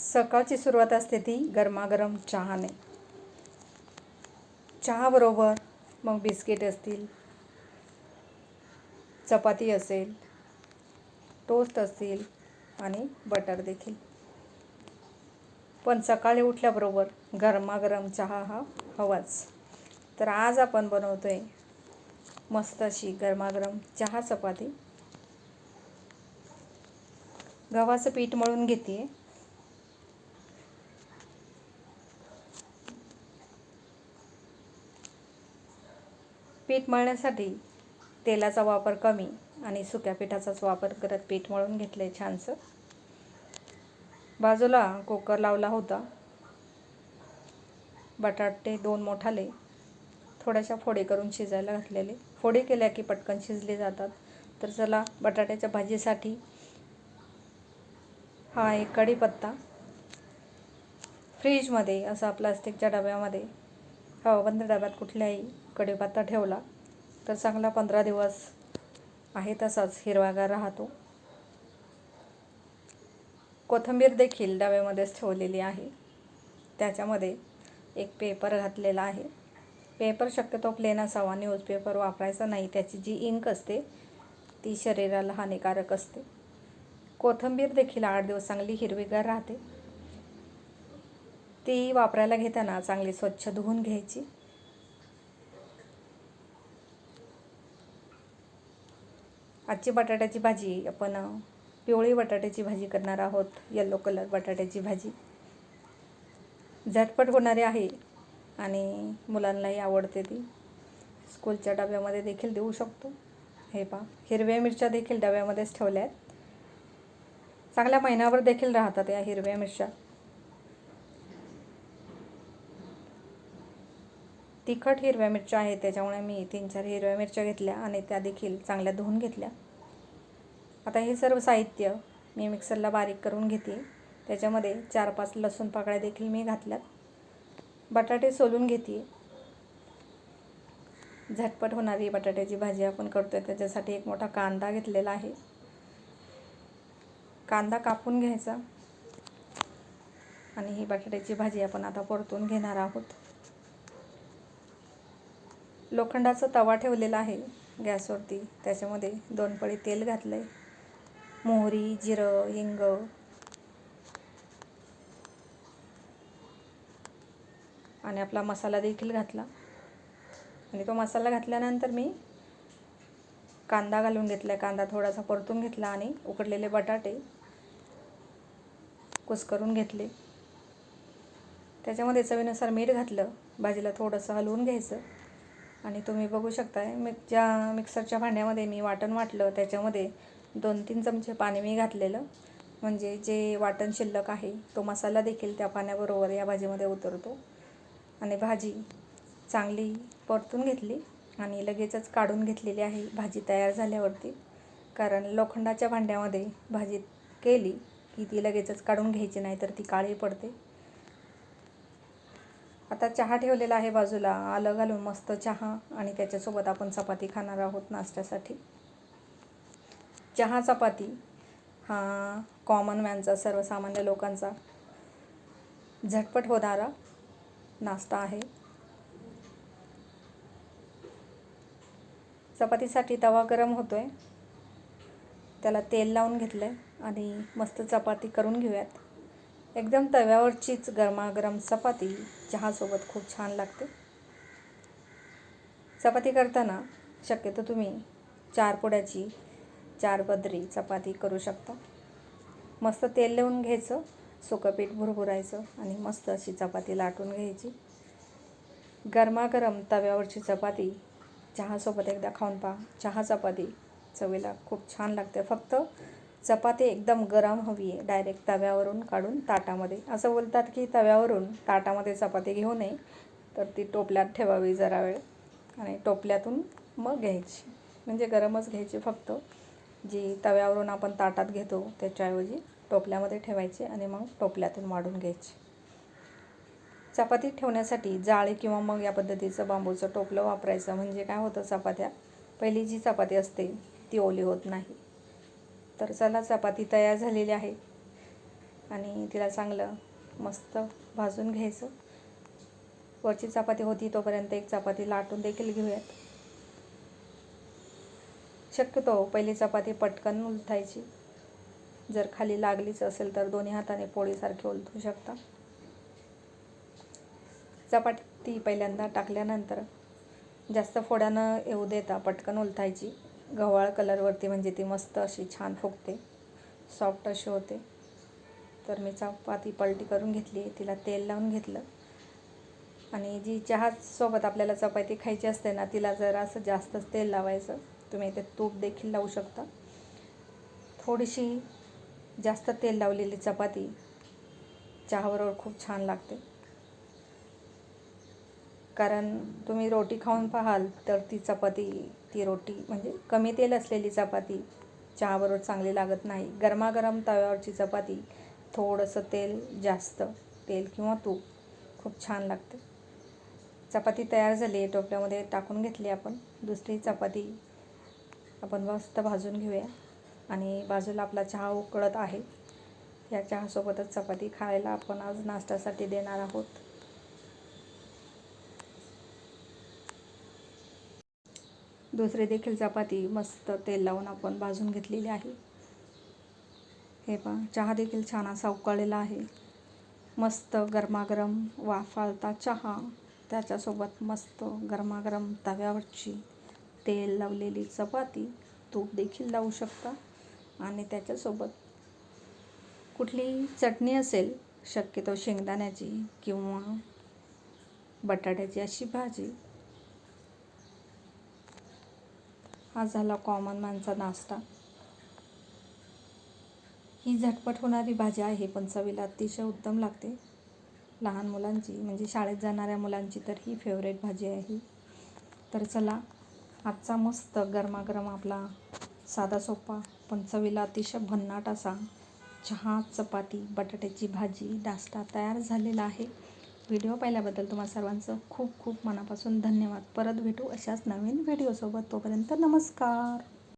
सकाळची सुरुवात असते ती गरमागरम चहाने. चहाबरोबर मग बिस्किट असतील चपाती असेल टोस्ट असतील आणि बटर देखील. पण सकाळी उठल्याबरोबर गरमागरम चहा हा हवाच. तर आज आपण बनवतो आहे मस्त अशी गरमागरम चहा चपाती. गव्हाचं पीठ मळून घेते पीठ मळण्यासाठी तेलाचा वापर कमी आणि सुक्या पिठाचाच वापर करत पीठ मळून घेतलं आहे छानसं. बाजूला कुकर लावला होता. बटाटे दोन मोठाले थोड्याशा फोडे करून शिजायला घातलेले. फोडे केल्या की पटकन शिजले जातात. तर चला बटाट्याच्या भाजीसाठी हा एक कढीपत्ता फ्रीजमध्ये असा प्लास्टिकच्या डब्यामध्ये हवाबंद डब्यात कुठल्याही कढीपत्ता ठेवला तर चांगला पंधरा दिवस आहे तसाच हिरवागार राहतो. कोथिंबीर देखील डब्यामध्येच ठेवलेली आहे. त्याच्यामध्ये एक पेपर घातलेला आहे. पेपर शक्यतो प्लेन असावा न्यूजपेपर वापरायचा नाही. त्याची जी इंक असते ती शरीराला हानिकारक असते. कोथिंबीर देखील आठ दिवस चांगली हिरवीगार राहते. ती वापरायला घेताना चांगली स्वच्छ धुवून घ्यायची. आजची बटाट्याची भाजी आपण पिवळी बटाट्याची भाजी करणार आहोत येल्लो कलर बटाट्याची भाजी. झटपट होणारी आहे आणि मुलांनाही आवडते ती. स्कूलच्या डब्यामध्ये देखील देऊ शकतो. हे पा हिरव्या मिरच्या देखील डब्यामध्येच ठेवल्या आहेत. चांगल्या महिन्यावर देखील राहतात या हिरव्या मिरच्या. तिखट हिरव्या मिरच्या आहेत त्याच्यामुळे मी तीन चार हिरव्या मिरच्या घेतल्या आणि त्या देखील चांगल्या धुवून घेतल्या. आता हे सर्व साहित्य मी मिक्सरला बारीक करून घेते. त्याच्यामध्ये चार पाच लसूण पाकळ्या देखील मी घातल्यात. बटाटे सोलून घेते. झटपट होणारी बटाट्याची भाजी आपण करतो आहे त्याच्यासाठी एक मोठा कांदा घेतलेला आहे. कांदा कापून घ्यायचा. आणि ही बटाट्याची भाजी आपण आता परतून घेणार आहोत. लोखंडाचा तवा ठेवलेला आहे गॅसवरती. त्याच्यामध्ये दोन पळी तेल घातलं आहे मोहरी जिरं हिंग. आणि आपला मसाला देखील घातला. आणि तो मसाला घातल्यानंतर मी कांदा घालून घेतला कांदा थोडासा परतून घेतला आणि उकडलेले बटाटे कुस्करून घेतले. त्याच्यामध्ये चवीनुसार मीठ घातलं. भाजीला थोडंसं हलवून घ्यायचं. आणि तुम्ही बघू शकताय मी ज्या मिक्सरच्या भांड्यामध्ये मी वाटण वाटलं त्याच्यामध्ये दोन तीन चमचे पाणी मी घातलेलं. म्हणजे जे वाटण शिल्लक आहे तो मसाला देखील त्या पाण्याबरोबर या भाजीमध्ये उतरतो. आणि भाजी चांगली परतून घेतली आणि लगेचच काढून घेतलेली आहे भाजी तयार झाल्यावरती. कारण लोखंडाच्या भांड्यामध्ये भाजी केली की ती लगेचच काढून घ्यायची नाही तर ती काळी पडते. आता चहा ठेवलेला आहे बाजूला. आलं घालून मस्त चहा आणि त्याच्यासोबत आपण चपाती खाणार आहोत नाश्त्यासाठी. चहा चपाती हा कॉमन मॅनचा सर्वसामान्य लोकांचा. झटपट होणारा नाश्ता आहे. चपातीसाठी तवा गरम होतो आहे त्याला तेल लावून घेतलं आहे आणि मस्त चपाती करून घेऊयात. एकदम तव्यावरचीच गरमागरम चपाती चहासोबत खूप छान लागते. चपाती करताना शक्यतो तुम्ही चार पुड्याची चार बदरी चपाती करू शकता. मस्त तेल लावून घ्यायचं सुकं पीठ भुरभुरायचं आणि मस्त अशी चपाती लाटून घ्यायची. गरमागरम तव्यावरची चपाती चहासोबत एकदा खाऊन पहा. चहा चपाती चवीला खूप छान लागते. फक्त चपाती एकदम गरम हवी आहे. डायरेक्ट तव्यावरून काढून ताटामध्ये. असं बोलतात की तव्यावरून ताटामध्ये चपाती घेऊ नये तर ती टोपल्यात ठेवावी जरा वेळ आणि टोपल्यातून मग घ्यायची. म्हणजे गरमच घ्यायची फक्त. जी तव्यावरून आपण ताटात घेतो त्याच्याऐवजी टोपल्यामध्ये ठेवायची आणि मग टोपल्यातून वाढून घ्यायची. चपाती ठेवण्यासाठी जाळी किंवा मग या पद्धतीचं बांबूचं टोपलं वापरायचं. म्हणजे काय होतं चपात्या? पहिली जी चपाती असते ती ओली होत नाही. तर चला चपाती तयार झालेली आहे. आणि तिला चांगलं मस्त भाजून घ्यायचं. वरची चपाती होती तोपर्यंत एक चपाती लाटून देखील घेऊयात. शक्यतो पहिली चपाती पटकन उलथायची. जर खाली लागलीच असेल तर दोन्ही हाताने पोळीसारखी उलथू शकता. चपाती पहिल्यांदा टाकल्यानंतर जास्त फोड्यानं येऊ देता पटकन उलथायची. गव्हाळ कलरवरती म्हणजे ती मस्त अशी छान फुगते. सॉफ्ट अशी होते. तर मी चपाती पलटी करून घेतली तिला तेल लावून घेतलं. आणि जी चहासोबत आपल्याला चपाती खायची असते ना तिला जरा असं जास्तच तेल लावायचं तुम्ही इथे तूप देखील लावू शकता. थोडीशी जास्त तेल लावलेली चपाती चहाबरोबर खूप छान लागते. कारण तुम्ही रोटी खाऊन पाहाल तर ती चपाती ती रोटी म्हणजे कमी तेल असलेली चपाती चहाबरोबर चांगली लागत नाही. गरमागरम तव्यावरची चपाती थोडंसं तेल जास्त तेल किंवा तूप खूप छान लागते. चपाती तयार झाली आहे टोपल्यामध्ये टाकून घेतली आपण. दुसरी चपाती आपण मस्त भाजून घेऊया. आणि बाजूला आपला चहा उकळत आहे. या चहासोबतच चपाती खायला आपण आज नाश्त्यासाठी देणार आहोत. दुसरी देखील चपाती मस्त तेल लावून आपण भाजून घेतलेली आहे. हे पहा चहा देखील छान असा उकळलेला आहे. मस्त गरमागरम वाफाळता चहा. त्याच्यासोबत मस्त गरमागरम तव्यावरची तेल लावलेली चपाती. तूप देखील लावू शकता. आणि त्याच्यासोबत कुठली चटणी असेल शक्यतो शेंगदाण्याची किंवा बटाट्याची अशी भाजी हा झाला कॉमन माणसा नाश्ता. ही झटपट होणारी भाजी आहे पण चवीला अतिशय उत्तम लागते. लहान मुलांची म्हणजे शाळेत जाणाऱ्या मुलांची तर ही फेवरेट भाजी आहे तर चला आजचा मस्त गरमागरम आपला साधा सोपा पण चवीला अतिशय भन्नाट असा चहा चपाती बटाट्याची भाजी नाश्ता तयार झालेला आहे. व्हिडिओ पाहिल्याबद्दल तुम्हा सर्वांचं खूप खूप मनापासून धन्यवाद. परत भेटू अशाच नवीन व्हिडिओसोबत. तोपर्यंत नमस्कार.